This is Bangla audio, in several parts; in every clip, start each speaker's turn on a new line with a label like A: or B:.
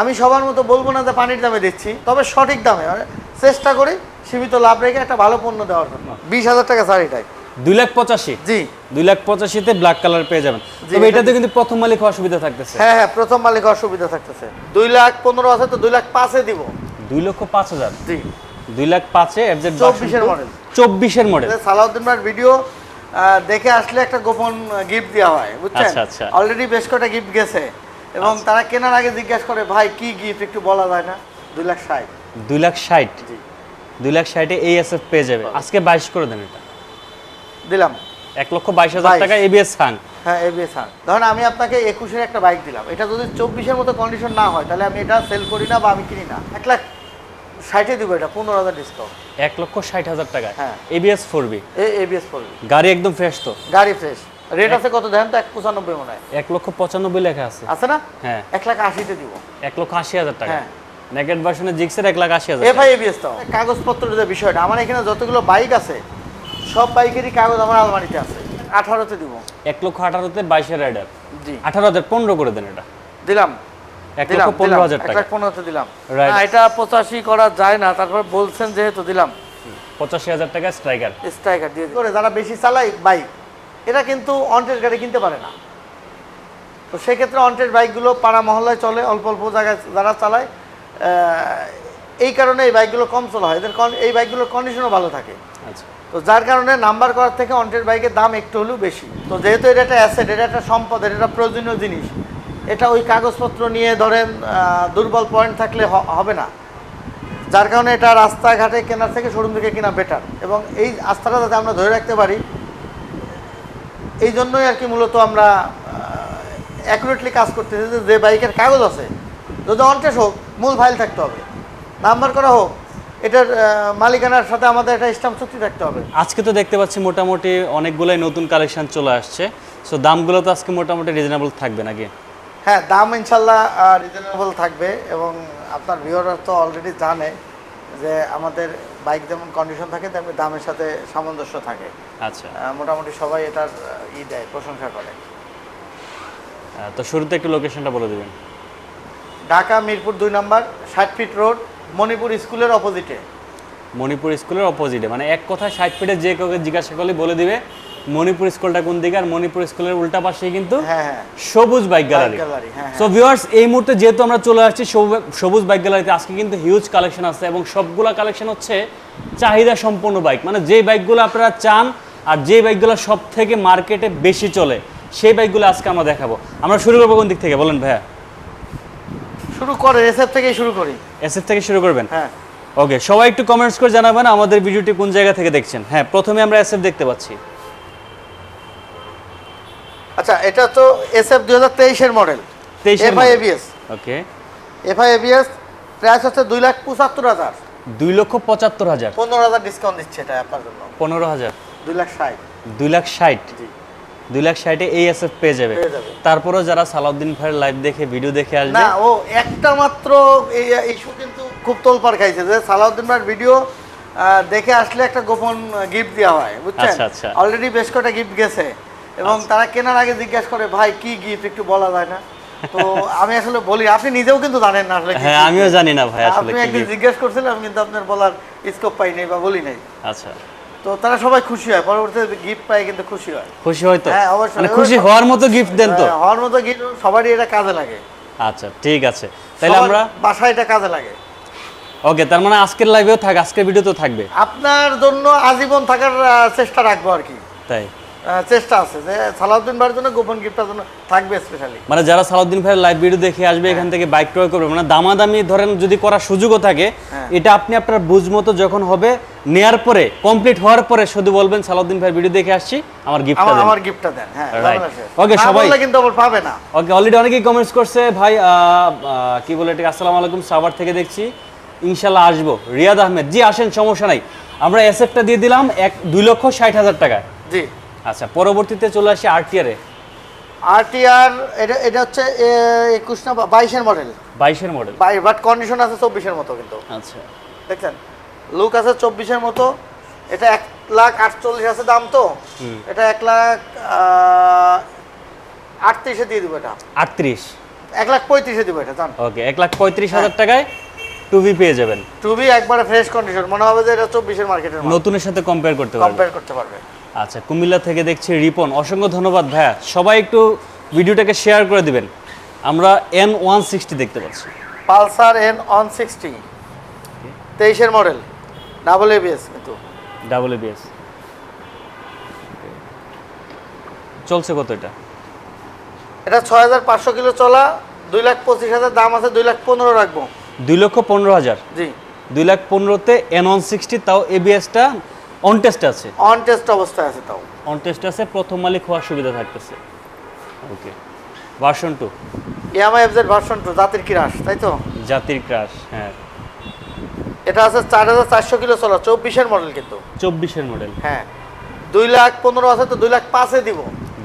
A: আমি সবার মতো বলব না যে পানির দামে দিচ্ছি তবে সঠিক দামে। মানে চেষ্টা করি সীমিত লাভ রেখে একটা ভালো পণ্য দেওয়ার জন্য। বিশ হাজার টাকা শাড়িটাই
B: দুই লাখ পঁচাশি?
A: জি।
B: দুই লাখ পঁচাশিতে ব্ল্যাক কালার পেয়ে যাবেন। তবে এটাতে কিন্তু প্রথম মালিক হওয়ার সুবিধা থাকতেছে।
A: হ্যাঁ হ্যাঁ প্রথম মালিক অসুবিধা থাকতেছে। দুই লাখ পনেরো আছে তো দুই লাখ পাঁচে দিব।
B: দুই লক্ষ পাঁচ হাজার?
A: জি।
B: দুই লাখ পাঁচে এফজেড
A: চব্বিশের মডেল
B: চব্বিশের মডেল
A: সালাউদ্দিন ভাইয়ের ভিডিও দেখে আসলে একটা গোপন গিফট দেওয়া হয় বুঝছেন?
B: আচ্ছা, আচ্ছা।
A: অলরেডি বেশ কটা গিফট গেছে। এবং তারা কেনার আগে জিজ্ঞাসা করে ভাই কি গিফট একটু বলা যায় না? দুই লাখ ষাট।
B: দুই লাখ ষাট? দুই লাখ ষাটে এই এসএফ পেয়ে যাবে। আজকে বাইশ করে দেন এটা।
A: দিলাম।
B: এক লক্ষ বাইশ হাজার
A: 22
B: টাকা এবিএস খান।
A: হ্যাঁ এবিএস খান। ধরেন আমি আপনাকে একুশের একটা বাইক দিলাম। এটা যদি চব্বিশের মতো কন্ডিশন না হয় তাহলে আমি এটা সেল করি না বা আমি কিনি না। এক লাখ ষাটে দিব এটা পনেরো হাজার ডিসকাউন্ট
B: এক লক্ষ ষাট হাজার টাকা
A: হ্যাঁ।
B: এবিএস ফোর বি
A: এবিএস পড়বে
B: গাড়ি একদম ফ্রেশ তো।
A: গাড়ি ফ্রেশ রেট আছে কত দেখেন তো? এক পঁচানব্বই মনে হয়।
B: এক লক্ষ পঁচানব্বই লেখা আছে।
A: আছে না?
B: হ্যাঁ।
A: এক লাখ আশিতে দিব।
B: এক লক্ষ আশি হাজার টাকা।
A: হ্যাঁ।
B: নেকেট ভার্সনের জিক্সের এক লাখ আশি হাজার
A: এফআই এবিএস তো। কাগজপত্রের যে বিষয়টা আমার এখানে যতগুলো বাইক আছে সব বাইকেরই কাগজ আমার আলমারিতে আছে। আঠারোতে দিব।
B: এক লক্ষ আঠারোতে বাইশের রাইডার
A: জি।
B: আঠারো হাজার পনেরো করে দেন এটা।
A: দিলাম।
B: এক লক্ষ পনেরো হাজার টাকা।
A: পনেরোতে দিলাম। এটা পঁচাশি করা যায় না। তারপর বলছেন যেহেতু দিলাম।
B: পঁচাশি হাজার টাকা স্ট্রাইকার
A: স্ট্রাইকার দিয়ে করে যারা বেশি চালায় বাইক। এরা কিন্তু অনটের গাড়ি কিনতে পারে না। তো সেক্ষেত্রে অনটের বাইকগুলো পাড়া মহল্লায় চলে অল্প অল্প জায়গায় যারা চালায় এই কারণে এই বাইকগুলো কম চলা হয়। এদের এই বাইকগুলোর কন্ডিশনও ভালো থাকে।
B: আচ্ছা।
A: তো যার কারণে নাম্বার করার থেকে অন্টের বাইকের দাম একটু হলেও বেশি। তো যেহেতু এটা একটা অ্যাসেট এটা একটা সম্পদ এটা একটা প্রয়োজনীয় জিনিস এটা ওই কাগজপত্র নিয়ে ধরেন দুর্বল পয়েন্ট থাকলে হবে না। যার কারণে এটা রাস্তাঘাটে কেনার থেকে শোরুম থেকে কেনা বেটার এবং এই আস্থাটা যাতে আমরা ধরে রাখতে পারি এই জন্যই আর কি মূলত আমরা অ্যাকুরেটলি কাজ করতেছি যে যে বাইকের কাগজ আছে যদি অনটেস হোক মূল ফাইল থাকতে হবে। নাম্বার করা হোক এটার মালিকানার সাথে আমাদের একটা স্টাম্প চুক্তি থাকতে হবে।
B: আজকে তো দেখতে পাচ্ছি মোটামুটি অনেকগুলাই নতুন কালেকশন চলে আসছে। সো দামগুলো তো আজকে মোটামুটি রিজনেবল থাকবে নাকি?
A: হ্যাঁ দাম ইনশাল্লাহ রিজনেবল থাকবে এবং আপনার ভিওরা তো অলরেডি জানে যে আমাদের বাইক যেমন কন্ডিশন থাকে তেমনি দামের সাথে সামঞ্জস্য থাকে।
B: আচ্ছা।
A: মোটামুটি সবাই এটার ই দেয় প্রশংসা করে।
B: তো শুরুতে একটু লোকেশনটা বলে দেবেন।
A: ঢাকা মিরপুর দুই নম্বর ষাট ফিট রোড মণিপুর স্কুলের অপোজিটে
B: মণিপুর স্কুলের অপোজিটে মানে এক কথা ষাট ফিটে যে কাউকে জিজ্ঞাসা করলে বলে দিবে মণিপুর স্কুলটা কোন দিকে আর মণিপুর স্কুলের উল্টা পাশেই কিন্তু
A: হ্যাঁ হ্যাঁ।
B: সবুজ বাইক গ্যালারি।
A: হ্যাঁ
B: সো ভিউয়ার্স এই মুহূর্তে যেহেতু আমরা চলে আসছি সবুজ বাইক গ্যালারিতে আজকে কিন্তু হিউজ কালেকশন আছে এবং সবগুলা কালেকশন হচ্ছে চাহিদা সম্পন্ন বাইক। মানে যে বাইকগুলো আপনারা চান আর যে বাইকগুলো সব থেকে মার্কেটে বেশি চলে সেই বাইকগুলো আজকে আমরা দেখাবো। আমরা শুরু করব কোন দিক থেকে? বলেন ভাইয়া।
A: শুরু করে এসএফ থেকে শুরু করি।
B: এসএফ থেকে শুরু করবেন?
A: হ্যাঁ।
B: ওকে সবাই একটু কমেন্টস করে জানাবেন আমাদের ভিডিওটি কোন জায়গা থেকে দেখছেন। হ্যাঁ প্রথমে আমরা এসএফ দেখতে পাচ্ছি।
A: আচ্ছা এটা তো এসএফ দুই হাজার তেইশের মডেল
B: 23 এর
A: FI. ABS
B: okay.
A: FI ABS price হচ্ছে দুই লাখ পঁচাত্তর হাজার।
B: দুই লক্ষ পঁচাত্তর হাজার।
A: পনেরো হাজার ডিসকাউন্ট দিচ্ছে এটা আপনার জন্য।
B: পনেরো হাজার।
A: দুই লাখ ষাট।
B: দুই লাখ ষাট।
A: জি।
B: দুই লাখ ষাটে এই এসএফ পেয়ে যাবে।
A: পেয়ে যাবে।
B: তারপরেও যারা সালাউদ্দিন ভাইয়ের লাইভ দেখে ভিডিও দেখে আসবে।
A: না ও একটা মাত্র এই ইস্যু কিন্তু খুব তোলপাড় খাইছে যে সালাউদ্দিন ভাইয়ের ভিডিও দেখে আসলে একটা গোপন গিফট দেওয়া হয় বুঝছেন?
B: আচ্ছা, আচ্ছা।
A: অলরেডি বেশ কটা গিফট গেছে। এবং তারা কেনার আগে জিজ্ঞাসা করে ভাই কি গিফট? একটু বলা যায় না। তো আমি আসলে বলি আপনি নিজেও কিন্তু জানেন না আসলে
B: হ্যাঁ আমিও জানি না ভাই আসলে
A: আপনি একদিন। জিজ্ঞেস করছিলাম কিন্তু আপনার বলার স্কোপ পাই নাই বা বলি নাই।
B: আচ্ছা।
A: তো তারা সবাই খুশি হয় পরবর্তীতে গিফট পাই কিন্তু খুশি হয়।
B: খুশি হয়তো
A: হ্যাঁ, অবশ্যই।
B: মানে খুশি হওয়ার মতো গিফট দেন তো?
A: হ্যাঁ, হওয়ার মতো গিফট সবারই এটা কাজে লাগে।
B: আচ্ছা ঠিক আছে। তাহলে আমরা
A: বাসায় এটা কাজে লাগে।
B: ওকে তার মানে আজকের লাইভেও থাক আজকের ভিডিও তো থাকবে?
A: আপনার জন্য আজীবন থাকার চেষ্টা রাখব আর কি।
B: তাই?
A: চেষ্টা আছে যে সালাউদ্দিন ভাইয়ের জন্য গোপন গিফটের জন্য থাকবে স্পেশালি
B: মানে যারা সালাউদ্দিন ভাইয়ের লাইভ ভিডিও দেখে আসবে এখান থেকে বাইক ক্রয় করবে মানে দামাদামি ধরেন যদি করার সুযোগও থাকে
A: হ্যাঁ।
B: এটা আপনি আপনার বুঝ মতো যখন হবে নেয়ার পরে কমপ্লিট হওয়ার পরে শুধু বলবেন সালাউদ্দিন ভাইয়ের ভিডিও দেখে আসছি আমার গিফটটা দেন।
A: আমার গিফটটা দেন হ্যাঁ না
B: সবাই-
A: কিন্তু আবার পাবে না।
B: ওকে অলরেডি অনেকেই কমেন্টস করছে ভাই কি বলে এটাকে? আসসালামু আলাইকুম সাভার থেকে দেখছি। ইনশাল্লাহ আসব। রিয়াদ আহমেদ জি আসেন সমস্যা নাই। আমরা এসএফটা দিয়ে দিলাম এক দুই লক্ষ ষাট হাজার টাকা
A: জি।
B: আচ্ছা পরবর্তীতে চলে আসি আরটিআরে
A: আরটিআর এটা এটা হচ্ছে একুশ না বাইশের মডেল
B: বাইশের মডেল
A: বাট কন্ডিশন আছে চব্বিশের মতো কিন্তু।
B: আচ্ছা।
A: দেখছেন? লুক আছে চব্বিশের মতো। এটা এক লাখ আটচল্লিশ আছে দাম তো। এটা এক লাখ আটত্রিশে দিয়ে দিব এটা।
B: আটত্রিশ।
A: এক লাখ পঁয়ত্রিশে দিব এটা জান।
B: ওকে এক লাখ পঁয়ত্রিশ হাজার টাকায় টুবি পেয়ে যাবেন।
A: টুবি একবারে ফ্রেশ কন্ডিশন মনে হবে যে এটা চব্বিশের মার্কেটের
B: নতুনের সাথে কম্পেয়ার করতে পারবেন
A: কম্পেয়ার করতে পারবে।
B: আচ্ছা কুমিল্লা থেকে দেখছি রিপন। অসংখ্য ধন্যবাদ ভাইয়া। সবাই একটু ভিডিওটাকে শেয়ার করে দিবেন। আমরা এন ওয়ান সিক্সটি দেখতে পাচ্ছি।
A: পালসার এন অন সিক্সটি তেইশের মডেল ডাবল এবিএস কিন্তু।
B: ডাবল এবিএস চলছে কত এটা?
A: এটা ছয় হাজার পাঁচশো কিলো চলা দুই লাখ পঁচিশ হাজার দাম আছে দুই লাখ পনেরো রাখব।
B: দুই লক্ষ পনেরো হাজার।
A: জি।
B: দুই লাখ পনেরোতে এন ওয়ান সিক্সটি তাও এবিএসটা অন টেস্ট আছে।
A: অন টেস্ট অবস্থায় আছে তাও।
B: অন টেস্ট আছে প্রথম মালিক হওয়ার সুবিধা থাকতেছে। Okay version two
A: Yamaha FZ version two জাতির কিরাস তাই তো?
B: জাতির ক্রাশ হ্যাঁ।
A: এটা আছে চার হাজার চারশো কিলো চলা চব্বিশের মডেল কিন্তু।
B: চব্বিশের মডেল
A: হ্যাঁ। দুই লাখ পনেরো আছে তো দুই লাখ পাঁচে দিব।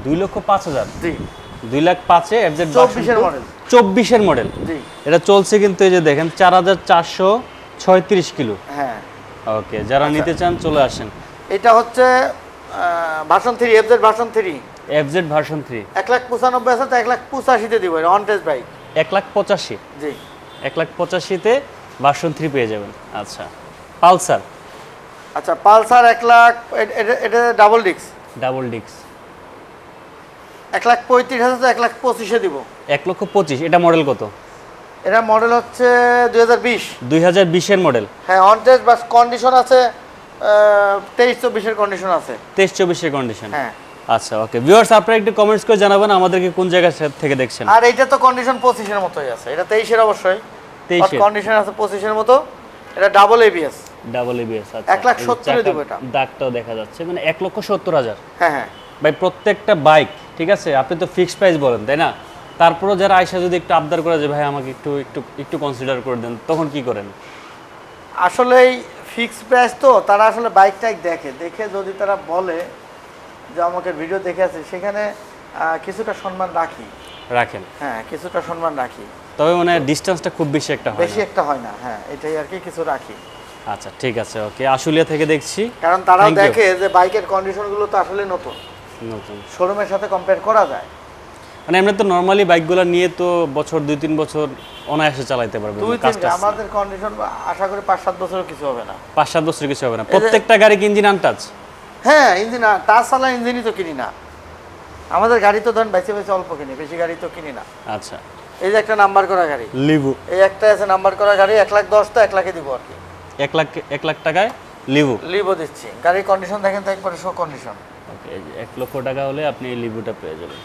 B: দুই লক্ষ পাঁচ হাজার?
A: জি।
B: দুই লাখ পাঁচে এফজেড
A: 24 এর model।
B: চব্বিশের মডেল
A: জি।
B: এটা চলছে কিন্তু এই যে দেখেন চার হাজার চারশো ছয়ত্রিশ কিলো।
A: হ্যাঁ।
B: ওকে যারা নিতে চান চলে আসেন।
A: এটা হচ্ছে version three FZ version three
B: FZ version three
A: এক লাখ পঁচানব্বই আছে তো এক লাখ পঁচাশিতে দিব অন টেস্ট বাইক
B: এক লাখ পঁচাশি?
A: জি।
B: এক লাখ পঁচাশিতে ভার্সন থ্রি পেয়ে যাবেন। আচ্ছা। পালসার?
A: আচ্ছা পালসার এক লাখ এটা- ডাবল ডিক্স
B: ডাবল ডিক্স
A: এক লাখ পঁয়ত্রিশ হাজার তো এক লাখ পঁচিশে দিব।
B: এক লক্ষ পঁচিশ এটা মডেল কত?
A: এটা মডেল হচ্ছে দুই হাজার বিশ।
B: দুই হাজার বিশের মডেল
A: হ্যাঁ অন টেস্ট বাস কন্ডিশন আছে তেইশ চব্বিশের কন্ডিশন আছে।
B: তেইশ চব্বিশের কন্ডিশন
A: হ্যাঁ।
B: আচ্ছা ওকে ভিউয়ার্স আপনারা একটু কমেন্টস করে জানাবেন আমাদেরকে কোন জায়গা থেকে দেখছেন।
A: আর এইটা তো কন্ডিশন পঁচিশের মতোই আছে। এটা তেইশের অবশ্যই।
B: 23 এর।
A: কন্ডিশন আছে পঁচিশের মতো। এটা ডাবল এবিএস
B: ডাবল এবিএস আচ্ছা।
A: এক লাখ
B: এই যে
A: সত্তরে
B: চাকার
A: দেবো এটা।
B: দাগটাও দেখা যাচ্ছে। মানে এক লক্ষ সত্তর হাজার।
A: হ্যাঁ হ্যাঁ।
B: ভাই প্রত্যেকটা বাইক ঠিক আছে? আপনি তো ফিক্সড প্রাইস বলেন তাই না? তারপরও যারা আয়সা যদি একটু আবদার করে যে ভাই আমাকে একটু একটু একটু কনসিডার করে দেন তখন কি করেন?
A: আসলে এই ফিক্স প্রাইস তো তারা আসলে বাইক টাইক দেখে। দেখে যদি তারা বলে যে আমাকে ভিডিও দেখে আছে সেখানে কিছুটা সম্মান রাখি।
B: রাখেন।
A: হ্যাঁ কিছুটা সম্মান রাখি।
B: তবে মানে ডিস্টেন্সটা খুব বেশি একটা হয়
A: বেশি একটা হয় না হ্যাঁ এটাই আর কি কিছু রাখি।
B: আচ্ছা ঠিক আছে ওকে। আশুলিয়া থেকে দেখছি।
A: কারণ তারাও দেখে যে বাইকের কন্ডিশনগুলো তো আসলে নতুন।
B: নতুন।
A: শোরুমের সাথে কম্পেয়ার করা যায়।
B: মানে এমনি তো নর্মালি বাইকগুলো নিয়ে তো বছর দুই তিন বছর অনায়াসে চালাইতে পারবে টাজ
A: আমাদের কন্ডিশন আশা করি পাঁচ সাত বছরও কিছু হবে না।
B: পাঁচ সাত বছর কিছু হবে না। প্রত্যেকটা গাড়ি ইঞ্জিন আনটাচ
A: হ্যাঁ ইঞ্জিন তাছাড়া ইঞ্জিনই তো কিনি না। আমাদের গাড়ি তো ধরেন বেছে বেছে অল্প কিনি বেশি গাড়ি তো কিনি না।
B: আচ্ছা।
A: এই যে একটা নাম্বার করা গাড়ি।
B: লিবু।
A: এই একটা আছে নাম্বার করা গাড়ি এক লাখ দশ তো এক লাখে দিব আর কি।
B: এক লাখ এক লাখ টাকায় লিবু?
A: লিভও দিচ্ছি। গাড়ির কন্ডিশন দেখেন তো একবারে শো কন্ডিশন
B: ওকে এক লক্ষ টাকা হলে আপনি এই লিবুটা পেয়ে যাবেন।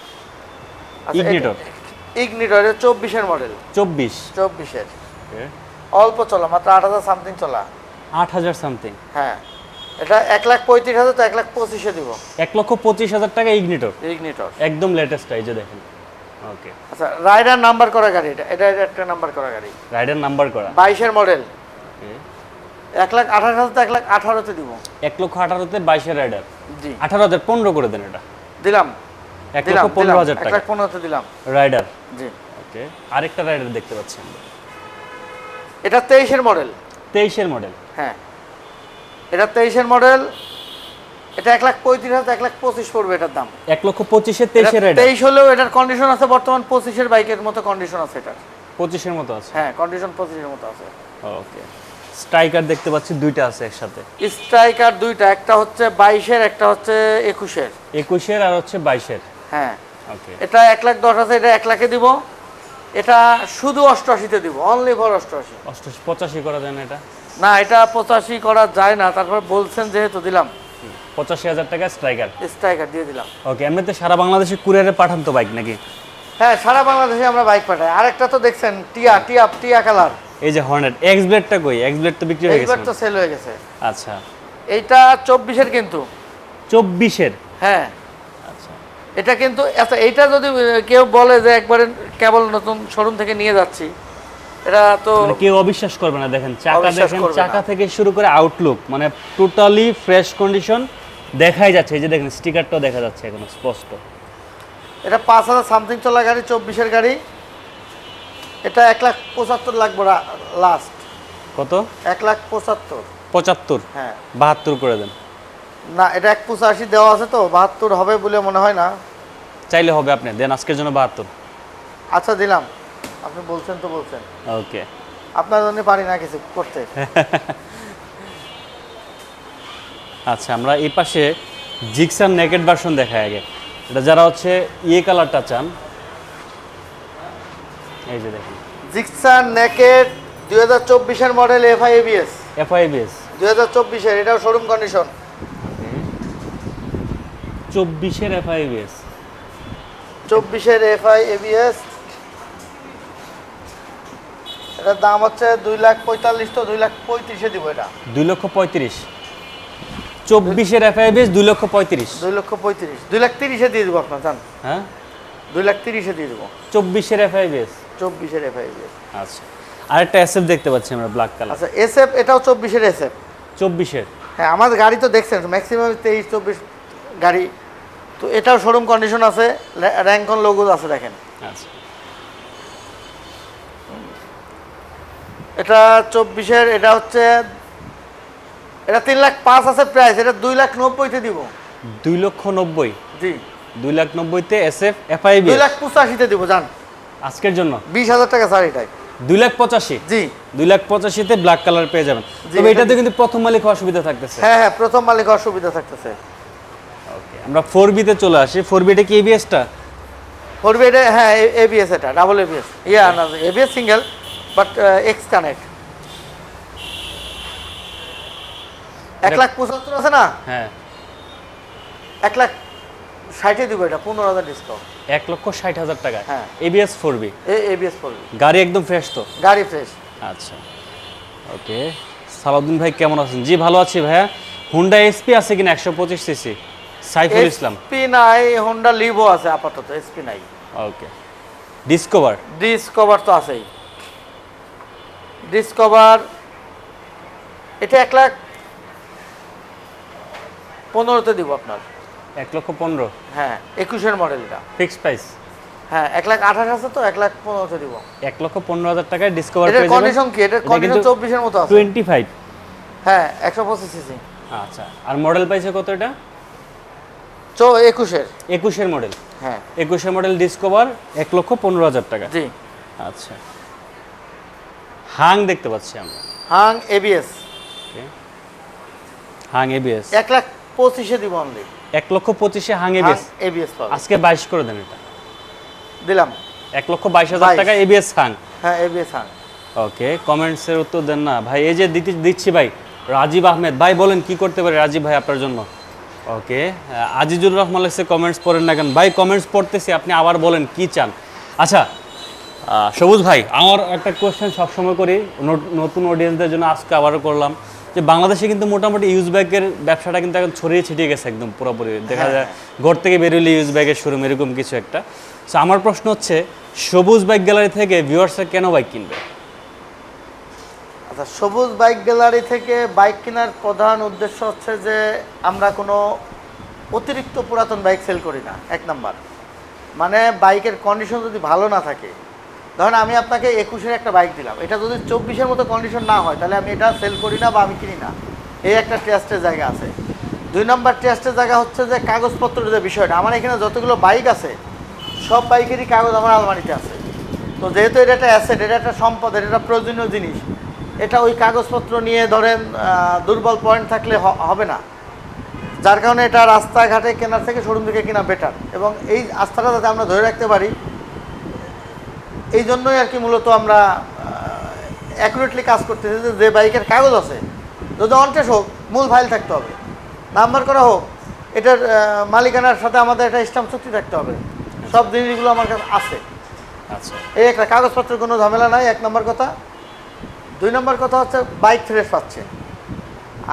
A: ইগনিটর চব্বিশের মডেল
B: চব্বিশ।
A: চব্বিশের। অল্প চলা মাত্র আট হাজার সামথিং চলা।
B: আট হাজার সামথিং
A: হ্যাঁ। এটা এক লাখ পঁয়ত্রিশ হাজার তো এক লাখ পঁচিশে দিব।
B: এক লক্ষ পঁচিশ হাজার টাকা ইগনিটর
A: ইগনিটর
B: একদম লেটেস্ট এই যে দেখেন। ওকে
A: আচ্ছা রাইডার নাম্বার করা গাড়ি এটা এটা একটা নাম্বার করা গাড়ি।
B: রাইডার নাম্বার করা।
A: বাইশের মডেল. এক লাখ আঠাশ হাজার তো এক লাখ আঠারোতে দিব।
B: এক লক্ষ আঠারোতে বাইশের রাইডার
A: জি।
B: আঠারো হাজার পনেরো করে দেন এটা।
A: দিলাম।
B: এক লক্ষ পনেরো হাজার টাকা।
A: পনেরোতে দিলাম।
B: রাইডার।
A: জি।
B: ওকে। আরেকটা রাইডার দেখতে পাচ্ছেন।
A: এটা তেইশের মডেল।
B: তেইশের মডেল।
A: হ্যাঁ। এটা তেইশের মডেল। এটা এক লাখ পঁয়ত্রিশ হাজার এক লাখ পঁচিশ পড়বে এটার দাম।
B: এক লক্ষ পঁচিশে তেইশের
A: তেইশ হলেও এটার কন্ডিশন আছে বর্তমান পঁচিশের বাইকের মতো কন্ডিশন আছে এটার।
B: পঁচিশের মতো আছে?
A: হ্যাঁ কন্ডিশন পঁচিশের মতো আছে।
B: ওকে। স্ট্রাইকার দেখতে পাচ্ছি দুইটা আছে একসাথে।
A: স্ট্রাইকার দুইটা একটা হচ্ছে বাইশের একটা হচ্ছে একুশের।
B: একুশের আর হচ্ছে বাইশের।
A: হ্যাঁ।
B: ওকে
A: এটা এক লাখ দশ আছে এটা এক লাখে দিব। এটা শুধু অষ্টআশিতে দিব অনলি ফর অষ্টআশি।
B: অষ্টাশি পঁচাশি করা যায় না এটা?
A: না এটা পঁচাশি করা যায় না তারপর বলছেন যেহেতু দিলাম।
B: পঁচাশি হাজার টাকা স্ট্রাইকার।
A: স্ট্রাইকার দিয়ে দিলাম।
B: ওকে এমনিতে সারা বাংলাদেশে কুরিয়ারে পাঠান তো বাইক নাকি?
A: হ্যাঁ সারা বাংলাদেশে আমরা বাইক পাঠাই। আরেকটা তো দেখছেন টিয়া টিয়া টিয়া কালার।
B: এই যে হর্নেট এক্স ব্লেডটা কই? এক্স ব্লেড তো বিক্রি হয়ে গেছে।
A: তো সেল হয়ে গেছে।
B: আচ্ছা।
A: এইটা চব্বিশের কিন্তু।
B: চব্বিশের?
A: হ্যাঁ। এটা কিন্তু আচ্ছা এইটা যদি কেউ বলে যে একবারে কেবল নতুন শোরুম থেকে নিয়ে যাচ্ছি এটা তো
B: মানে কেউ অবিশ্বাস করবে না দেখেন চাকা দেখেন চাকা থেকে শুরু করে আউটলুক মানে টোটালি ফ্রেশ কন্ডিশন দেখাই যাচ্ছে। এই যে দেখেন স্টিকারটাও দেখা যাচ্ছে এখন স্পষ্ট।
A: এটা পাঁচ হাজার সামথিং চলা গাড়ি চব্বিশের গাড়ি। এটা এক লাখ পঁচাত্তর লাগবে লাস্ট
B: কত?
A: এক লাখ পঁচাত্তর।
B: পঁচাত্তর?
A: হ্যাঁ।
B: বাহাত্তর করে দেন।
A: না এটা এক পঁচাশি দেওয়া আছে তো বাহাত্তর হবে বলে মনে হয় না।
B: চাইলে হবে আপনি দেন আজকের জন্য বাহাত্তর।
A: আচ্ছা দিলাম। আপনি বলছেন তো বলছেন।
B: ওকে।
A: আপনার জন্য পারি না কিছু করতে।
B: আচ্ছা আমরা এই পাশে জিক্সার নেকেড ভার্সন দেখাই আগে। এটা যারা হচ্ছে ইয়ে কালারটা চান এই যে দেখেন।
A: জিক্সার নেকেড দুই হাজার চব্বিশের মডেল এফআই এবিএস
B: এফআইবিএস
A: দুই হাজার চব্বিশের এটাও শোরুম কন্ডিশন
B: চব্বিশের এফআইবিএস
A: চব্বিশের এফআই এবিএস। এটার দাম হচ্ছে দুই লাখ পঁয়তাল্লিশ তো দুই লাখ পঁয়ত্রিশে দিব এটা।
B: দুই লক্ষ পঁয়ত্রিশ। চব্বিশের এফআইবিএস দুই লক্ষ পঁয়ত্রিশ।
A: দুই লক্ষ পঁয়ত্রিশ। দুই লাখ তিরিশে দিয়ে দেবো আপনার জান।
B: হ্যাঁ?
A: দুই লাখ তিরিশে দিয়ে দেবো।
B: চব্বিশের এফআইবিএস
A: চব্বিশের এফআই এবিএস।
B: আচ্ছা। আরেকটা এসএফ দেখতে পাচ্ছি আমরা ব্ল্যাক কালার
A: আচ্ছা এসএফ এটাও চব্বিশের এসএফ
B: চব্বিশের।
A: হ্যাঁ আমার গাড়ি তো দেখছেন ম্যাক্সিমাম তেইশ চব্বিশ গাড়ি তো এটাও শোরুম কন্ডিশন আছে র্যাঙ্কন লোগো আছে দেখেন।
B: আচ্ছা।
A: এটা চব্বিশের এটা হচ্ছে এটা তিন লাখ পাঁচ আছে প্রাইস এটা দুই লাখ নব্বইতে দিব।
B: দুই লক্ষ নব্বই?
A: জি।
B: দুই লাখ নব্বইতে এসএফ
A: দুই
B: এফআইবিএস
A: লাখ পঁচাশিতে দিব জান।
B: আজকের জন্য?
A: বিশ হাজার টাকা স্যার এটাই।
B: দুই লাখ পঁচাশি?
A: জি।
B: দুই লাখ পঁচাশিতে ব্ল্যাক কালার পেয়ে যাবেন। তবে এটাতে কিন্তু প্রথম মালিক হওয়ার সুবিধা থাকতেছে।
A: হ্যাঁ হ্যাঁ প্রথম মালিক অসুবিধা থাকতেছে।
B: ওকে আমরা ফোর বিতে চলে আসি। ফোর বিটা কি এবিএসটা
A: ফোরবি এটা হ্যাঁ এবিএস এটা ডাবল এবিএস ইয়া না ABS single but X connect এক লাখ পঁচাত্তর আছে না?
B: হ্যাঁ।
A: এক লাখ ষাটে দিব এটা পনেরো হাজার ডিসকাউন্ট
B: এক লক্ষ ষাট হাজার টাকা
A: হ্যাঁ।
B: এবিএস ফোর বি
A: এবিএস পড়বে
B: গাড়ি একদম ফ্রেশ তো?
A: গাড়ি ফ্রেশ
B: আচ্ছা। ওকে সালাউদ্দিন ভাই কেমন আছেন? জি ভালো আছি ভাইয়া। হুন্ডা এসপি আছে কিনা? একশো পঁচিশ সিসি সাইফুল ইসলাম।
A: এসপি নাই হোন্ডা লিভো আছে আপাতত এসপি নাই।
B: ওকে। ডিসকভার
A: ডিসকভার তো আছেই। ডিসকভার এটা এক লাখ পনেরোতে দিব আপনার।
B: এক লক্ষ পনেরো?
A: হ্যাঁ একুশের মডেল এটা।
B: ফিক্স প্রাইস
A: হ্যাঁ এক লাখ আঠাশ আছে তো এক লাখ পনেরোতে দিব।
B: এক লক্ষ পনেরো হাজার টাকায় ডিসকভার
A: এটার কন্ডিশন কি? এটার কন্ডিশন চব্বিশের মতো আছে।
B: টোয়েন্টি ফাইভ
A: হ্যাঁ একশো পঁচিশ সিসি
B: আচ্ছা আর মডেল পাইছে কত এটা?
A: চো একুশের?
B: একুশের মডেল
A: হ্যাঁ।
B: একুশের মডেল ডিসকভার এক লক্ষ পনেরো হাজার টাকা।
A: জি।
B: আচ্ছা। হাং দেখতে পাচ্ছি আমরা।
A: হাং এবিএস.
B: হাং এবিএস
A: এক লাখ পঁচিশে দিব অনলি।
B: এক লক্ষ পঁচিশে হাং এবিএস
A: এবিএস
B: আজকে বাইশ করে দেন এটা।
A: দিলাম।
B: এক লক্ষ বাইশ হাজার
A: 22
B: টাকা এবিএস হাং।
A: হ্যাঁ এবিএস হাং।
B: ওকে কমেন্টসের উত্তর দেন না। ভাই এই যে দিতে দিচ্ছি ভাই রাজীব আহমেদ। ভাই বলেন কি করতে পারে রাজীব ভাই আপনার জন্য? ওকে আজিজুর রহমান লেখছে কমেন্টস পড়েন না কেন? ভাই কমেন্টস পড়তেছি আপনি আবার বলেন কি চান? আচ্ছা সবুজ ভাই আমার একটা কোয়েশ্চেন সবসময় করি নতুন অডিয়েন্সদের জন্য আজকে আবারও করলাম যে বাংলাদেশে কিন্তু মোটামুটি ইউজ ব্যাগের ব্যবসাটা কিন্তু এখন ছড়িয়ে ছিটিয়ে গেছে একদম পুরোপুরি। দেখা যায় ঘর থেকে বেরোলে ইউজ ব্যাগের শোরুম এরকম কিছু একটা। তো আমার প্রশ্ন হচ্ছে সবুজ বাইক গ্যালারি থেকে ভিউয়ার্সরা কেন বাইক কিনবে?
A: আচ্ছা সবুজ বাইক গ্যালারি থেকে বাইক কেনার প্রধান উদ্দেশ্য হচ্ছে যে আমরা কোনো অতিরিক্ত পুরাতন বাইক সেল করি না, এক নাম্বার। মানে বাইকের কন্ডিশন যদি ভালো না থাকে, ধরেন আমি আপনাকে একুশের একটা বাইক দিলাম, এটা যদি চব্বিশের মতো কন্ডিশন না হয়, তাহলে আমি এটা সেল করি না বা আমি কিনি না। এই একটা টেস্টের জায়গা আছে। দুই নম্বর টেস্টের জায়গা হচ্ছে যে কাগজপত্রের যে বিষয়টা, আমার এখানে যতগুলো বাইক আছে, সব বাইকেরই কাগজ আমার আলমারিতে আছে। তো যেহেতু এটা একটা অ্যাসেট এটা একটা সম্পদ, এটা একটা প্রয়োজনীয় জিনিস এটা ওই কাগজপত্র নিয়ে ধরেন দুর্বল পয়েন্ট থাকলে হবে না। যার কারণে এটা রাস্তাঘাটে কেনার থেকে শোরুম থেকে কেনা বেটার এবং এই আস্থাটা যাতে আমরা ধরে রাখতে পারি এই জন্যই আর কি মূলত আমরা অ্যাকুরেটলি কাজ করতেছি যে যে বাইকের কাগজ আছে যদি অনটেস হোক মূল ফাইল থাকতে হবে। নাম্বার করা হোক এটার মালিকানার সাথে আমাদের একটা স্টাম্প চুক্তি থাকতে হবে। সব জিনিসগুলো আমার কাছে আছে।
B: আচ্ছা।
A: এই একটা কাগজপত্রের কোনো ঝামেলা নাই এক নম্বর কথা। দুই নম্বর কথা হচ্ছে বাইক ফ্রেশ পাচ্ছে।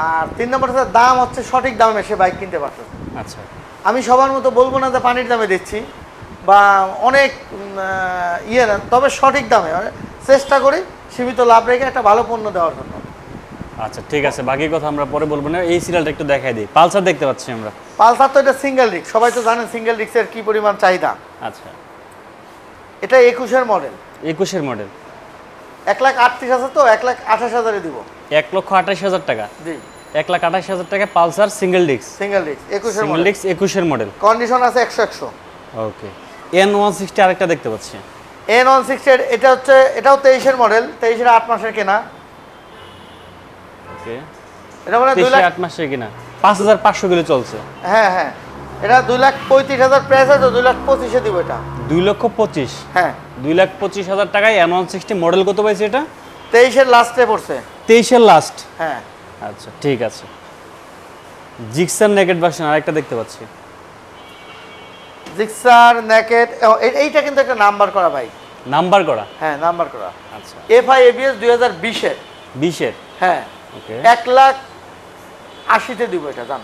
A: আর তিন নম্বর হচ্ছে দাম হচ্ছে সঠিক দামে সে বাইক কিনতে পারছে
B: আচ্ছা।
A: আমি সবার মতো বলব না যে পানির দামে দিচ্ছি বা অনেক ইয়ে না তবে সঠিক দামে। মানে চেষ্টা করি সীমিত লাভ রেখে একটা ভালো পণ্য দেওয়ার জন্য।
B: আচ্ছা ঠিক আছে বাকি কথা আমরা পরে বলব না। এই সিরিয়ালটা একটু দেখাই দিই। পালসার দেখতে পাচ্ছি আমরা।
A: পালসার তো এটা সিঙ্গেল রিক্স সবাই তো জানেন সিঙ্গেল রিক্সের কী পরিমাণ চাহিদা।
B: আচ্ছা।
A: এটা একুশের মডেল
B: একুশের মডেল
A: এক লাখ আটত্রিশ আছে তো এক লাখ আঠাশ হাজারে দিব।
B: এক লক্ষ আঠাশ হাজার টাকা।
A: জি।
B: এক লাখ আঠাশ হাজার টাকা পালসার সিঙ্গেল ডিস্ক
A: সিঙ্গেল রিক্স একুশের
B: সিঙ্গেল ডিস্ক একুশের মডেল
A: কন্ডিশন আছে একশো একশো।
B: ওকে এন ওয়ান সিক্সটি আরেকটা দেখতে পাচ্ছি।
A: এন ওয়ান সিক্সটি এটা হচ্ছে এটাও তেইশের মডেল তেইশের আট মাসের কেনা।
B: ওকে
A: এটা মানে দুই লাখ
B: আট মাসে কিনা। পাঁচ হাজার পাঁচশো কিলো চলছে।
A: হ্যাঁ হ্যাঁ। এটা দুই লাখ পঁয়ত্রিশ হাজার প্রাইস আছে দুই লাখ পঁচিশে দিব এটা।
B: দুই লক্ষ পঁচিশ?
A: হ্যাঁ।
B: দুই লাখ পঁচিশ হাজার টাকায় ওয়ান সিক্সটি মডেল কত পাইছে এটা?
A: তেইশের লাস্টে পড়ছে।
B: তেইশের লাস্ট
A: হ্যাঁ।
B: আচ্ছা ঠিক আছে। জিক্সার নেকেট ভার্সন আরেকটা দেখতে পাচ্ছি।
A: জিক্সার নেকেট এইটা কিন্তু একটা নাম্বার করা ভাই।
B: নাম্বার করা?
A: হ্যাঁ নাম্বার করা।
B: আচ্ছা।
A: এফ আই এবিএস দুই হাজার বিশের।
B: বিশের?
A: হ্যাঁ। এক লাখ আশিতে দিব এটা জান।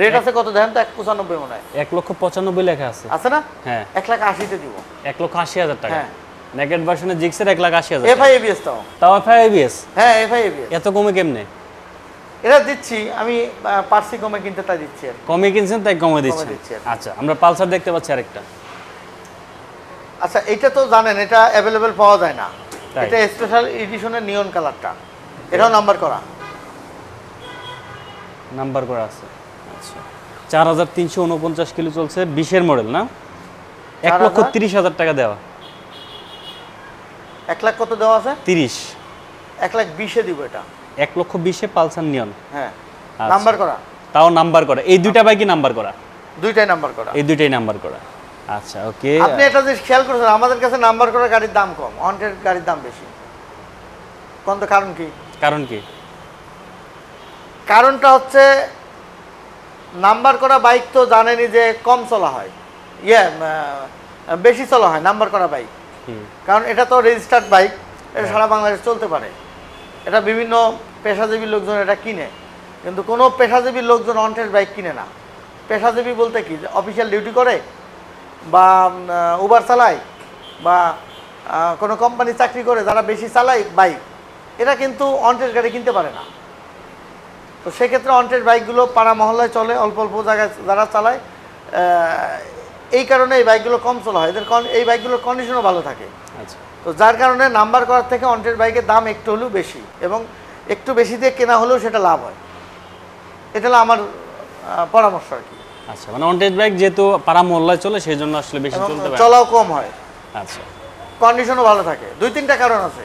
A: রেট আছে কত দেখেন তো? এক পঁচানব্বই মনে হয়।
B: এক লক্ষ পঁচানব্বই লেখা আছে।
A: আছে না?
B: হ্যাঁ।
A: এক লাখ আশিতে দিব।
B: এক লক্ষ আশি হাজার টাকা। নেকেট ভার্সনের জিক্সের এক লাখ আশি হাজার
A: এফ আই এবিএস তাও।
B: তাও এফআই এবিএস
A: হ্যাঁ এফ আই এবিএস
B: এত কমে কেমনে?
A: এটা দিচ্ছি আমি পার্সি কমে কিনতে তাই দিচ্ছি
B: কমে কিনছেন তাই কমে
A: দিচ্ছি
B: আচ্ছা আমরা পালসার দেখতে পাচ্ছি আরেকটা।
A: আচ্ছা এটা তো জানেন এটা অ্যাভেলেবেল পাওয়া যায় না। এটা স্পেশাল এডিশনের নিয়ন কালারটা এটাও নাম্বার করা।
B: নাম্বার করা আছে। চার হাজার তিনশো উনপঞ্চাশ কিলো চলছে বিশের মডেল না? এক লক্ষ? তিরিশ হাজার টাকা দেওয়া।
A: এক লাখ কত দেওয়া আছে?
B: তিরিশ।
A: এক লাখ বিশে দিব এটা।
B: এক লক্ষ বিশে পালসার নিয়ন।
A: হ্যাঁ।
B: আচ্ছা।
A: নাম্বার করা?
B: তাও নাম্বার করা। এই দুইটা বাইকই নাম্বার করা?
A: দুইটাই নাম্বার করা।
B: এই দুইটাই নাম্বার করা। আচ্ছা ওকে।
A: আপনি একটা জিনিস খেয়াল করেছেন আমাদের কাছে নাম্বার করা গাড়ির দাম কম হন্টের গাড়ির দাম বেশি। কোন তো কারণ কি?
B: কারণ কি?
A: কারণটা হচ্ছে নাম্বার করা বাইক তো জানেনই যে কম চলা হয়। ইয়ে বেশি চলা হয় নাম্বার করা বাইক। কারণ এটা তো রেজিস্টার্ড বাইক এটা সারা বাংলাদেশ চলতে পারে। এটা বিভিন্ন পেশাজীবী লোকজন এটা কিনে। কিন্তু কোনো পেশাজীবী লোকজন অন্টের বাইক কিনে না। পেশাজীবী বলতে কি অফিসিয়াল ডিউটি করে বা উবার চালায় বা কোনো কোম্পানি চাকরি করে যারা বেশি চালায় বাইক এরা কিন্তু অন্টের গাড়ি কিনতে পারে না। তো সেক্ষেত্রে অন্টেড বাইকগুলো পাড়া মহল্লায় চলে অল্প অল্প জায়গায় যারা চালায় এই কারণে এই বাইকগুলো কম চলা হয়। এদের এই বাইকগুলোর কন্ডিশনও ভালো থাকে।
B: আচ্ছা।
A: তো যার কারণে নাম্বার করার থেকে অন্টেড বাইকের দাম একটু হলেও বেশি এবং একটু বেশি দিয়ে কেনা হলেও সেটা লাভ হয়। এটা হলো আমার পরামর্শ আর কি।
B: আচ্ছা মানে অন্টেড বাইক যেহেতু পাড়া মহল্লায় চলে সেই জন্য আসলে বেশি চলতে পারে।
A: চলাও কম হয়।
B: আচ্ছা।
A: কন্ডিশনও ভালো থাকে। দুই তিনটা কারণ আছে।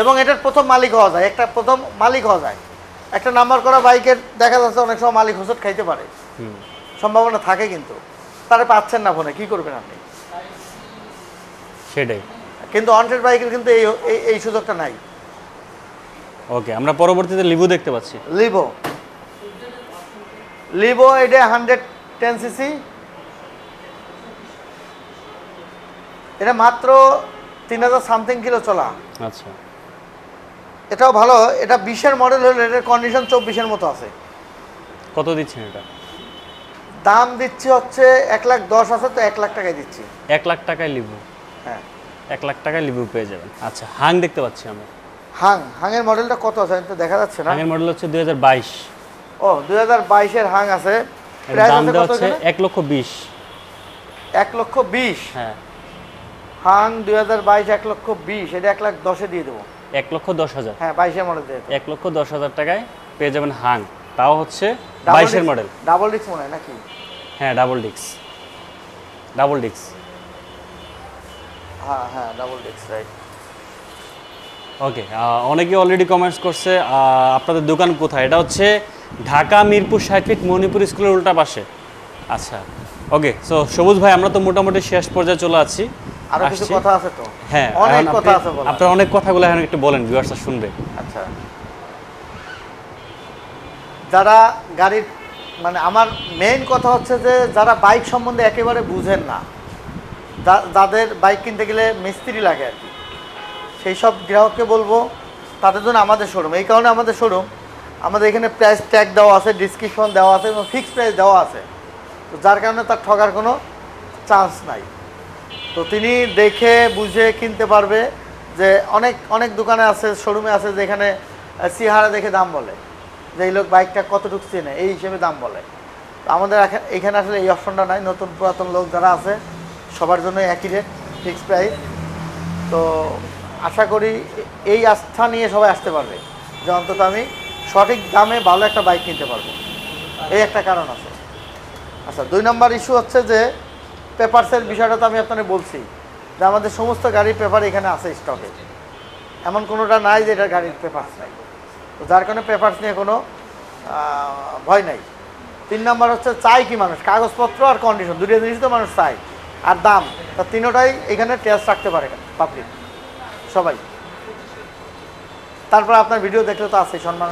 A: এবং এটার প্রথম মালিক হওয়া যায়। একটা প্রথম মালিক হওয়া যায়। একটা নাম্বার করা বাইকের দেখা যাচ্ছে অনেক সময় মালিক হোসট খাইতে পারে। সম্ভাবনা থাকে কিন্তু। তারা পাচ্ছেন না ফোনে কি করবেন আপনি?
B: সেটাই।
A: কিন্তু অনটেড বাইকের কিন্তু এই এই- এই সুযোগটা নাই।
B: ওকে আমরা পরবর্তীতে লিভু দেখতে পাচ্ছি।
A: লিভো লিভো এটা হান্ড্রেড টেন সিসি এটা মাত্র তিন হাজার সামথিং কিলো চলা।
B: আচ্ছা।
A: এটাও ভালো এটা বিশের মডেল হলে এটার কন্ডিশন চব্বিশের মতো আছে।
B: কত দিচ্ছেন এটা?
A: দাম দিচ্ছি হচ্ছে এক লাখ দশ আছে তো এক লাখ টাকায় দিচ্ছি।
B: এক লাখ টাকায় লিভু
A: হ্যাঁ।
B: এক লাখ টাকায় লিভু পেয়ে যাবেন। আচ্ছা হাং দেখতে পাচ্ছি আমরা।
A: হাং হাংয়ের মডেলটা কত আছে? তো দেখা যাচ্ছে না।
B: হাঙের মডেল হচ্ছে দুই হাজার বাইশ।
A: ও দুই হাজার বাইশের হাং আছে। প্রাইস
B: দাম
A: আছে
B: দেওয়া হচ্ছে এক লক্ষ বিশ।
A: এক লক্ষ বিশ?
B: হ্যাঁ।
A: হাং দুই হাজার বাইশ এক লক্ষ বিশ এটা এক লাখ দশে দিয়ে দেবো।
B: এক লক্ষ দশ হাজার।
A: হ্যাঁ বাইশের মডেল
B: এক লক্ষ দশ হাজার টাকায় পেয়ে যাবেন হাং তাও হচ্ছে বাইশের মডেল
A: ডাবল ডিস্ক মনে হয় নাকি?
B: হ্যাঁ ডাবল ডিক্স ডাবল ডিক্স
A: হ্যাঁ হ্যাঁ ডাবল ডিস্ক রাইট
B: ওকে অনেকে অলরেডি কমেন্টস করছে আপনাদের দোকান কোথায়? এটা হচ্ছে ঢাকা মিরপুর ষাট ফিট মণিপুর স্কুলের উল্টা পাশে। আচ্ছা ওকে সো সবুজ ভাই আমরা তো মোটামুটি শেষ পর্যায়ে চলে আসছি
A: আরও কিছু কথা আছে তো?
B: হ্যাঁ
A: অনেক কথা আছে
B: আপনার অনেক কথাগুলো এখন একটু বলেন ভিউয়ার্সরা শুনবে।
A: আচ্ছা। যারা গাড়ির মানে আমার মেইন কথা হচ্ছে যে যারা বাইক সম্বন্ধে একেবারে বুঝেন না যাদের বাইক কিনতে গেলে মিস্ত্রি লাগে আর কি। সেই সব গ্রাহককে বলব তাদের জন্য আমাদের শোরুম এই কারণে আমাদের শোরুম আমাদের এখানে প্রাইস ট্যাগ দেওয়া আছে ডিসক্রিপশন দেওয়া আছে এবং ফিক্সড প্রাইস দেওয়া আছে। তো যার কারণে তার ঠকার কোনো চান্স নাই। তো তিনি দেখে, বুঝে কিনতে পারবে যে অনেক অনেক দোকানে আছে, শোরুমে আছে যেখানে সিহারা দেখে দাম বলে। যে এই লোক বাইকটা কতটুকু চেনে, এই হিসেবে দাম বলে। তো আমাদের এখা- এখানে আসলে এই অপশনটা নাই। নতুন পুরাতন লোক যারা আছে, সবার জন্য একই রেট ফিক্সড প্রাইস তো আশা করি এই আস্থা নিয়ে সবাই আসতে পারবে যে অন্তত আমি সঠিক দামে ভালো একটা বাইক কিনতে পারব। এই একটা কারণ আছে। আচ্ছা দুই নম্বর ইস্যু হচ্ছে যে পেপারসের বিষয়টা তো আমি আপনাকে বলছি যে আমাদের সমস্ত গাড়ির পেপার এখানে আছে স্টকে এমন কোনোটা নাই যে এটার গাড়ির পেপারস নাই তো যার কারণে পেপারস নিয়ে কোনো ভয় নাই। তিন নম্বর হচ্ছে চাই কি মানুষ? কাগজপত্র আর কন্ডিশন দুটো জিনিস তো মানুষ চাই আর দাম। তা তিনোটাই এখানে টেস্ট রাখতে পারে পাবলিক সবাই। তারপর আপনার ভিডিও দেখলে তো আছে সম্মান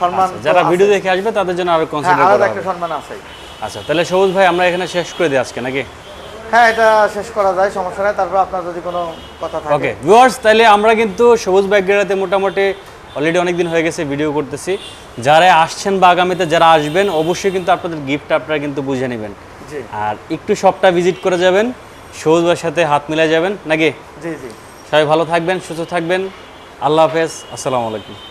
A: সম্মান
B: আচ্ছা, যারা ভিডিও দেখে আসবে তাদের জন্য আরও
A: হ্যাঁ
B: কনসিডার করা
A: একটা। সম্মান আছে।
B: আচ্ছা তাহলে সবুজ ভাই আমরা এখানে শেষ করে দিই আজকে নাকি?
A: হ্যাঁ এটা শেষ করা যায় সমস্যা নাই। তারপর আপনার যদি কোনো কথা থাকে।
B: ওকে ভিউয়ার্স তাহলে আমরা কিন্তু সবুজ গেরাতে মোটামুটি অলরেডি অনেক দিন হয়ে গেছে ভিডিও করতেছি। যারা আসছেন বা আগামীতে যারা আসবেন অবশ্যই কিন্তু আপনাদের গিফট আপনারা কিন্তু বুঝে নেবেন। আর একটু শপটা ভিজিট করে যাবেন সবুজ ভাইয়ের সাথে হাত মিলাই যাবেন নাকি?
A: জি জি।
B: সবাই ভালো থাকবেন সুস্থ থাকবেন। আল্লাহ হাফেজ আসসালামু আলাইকুম।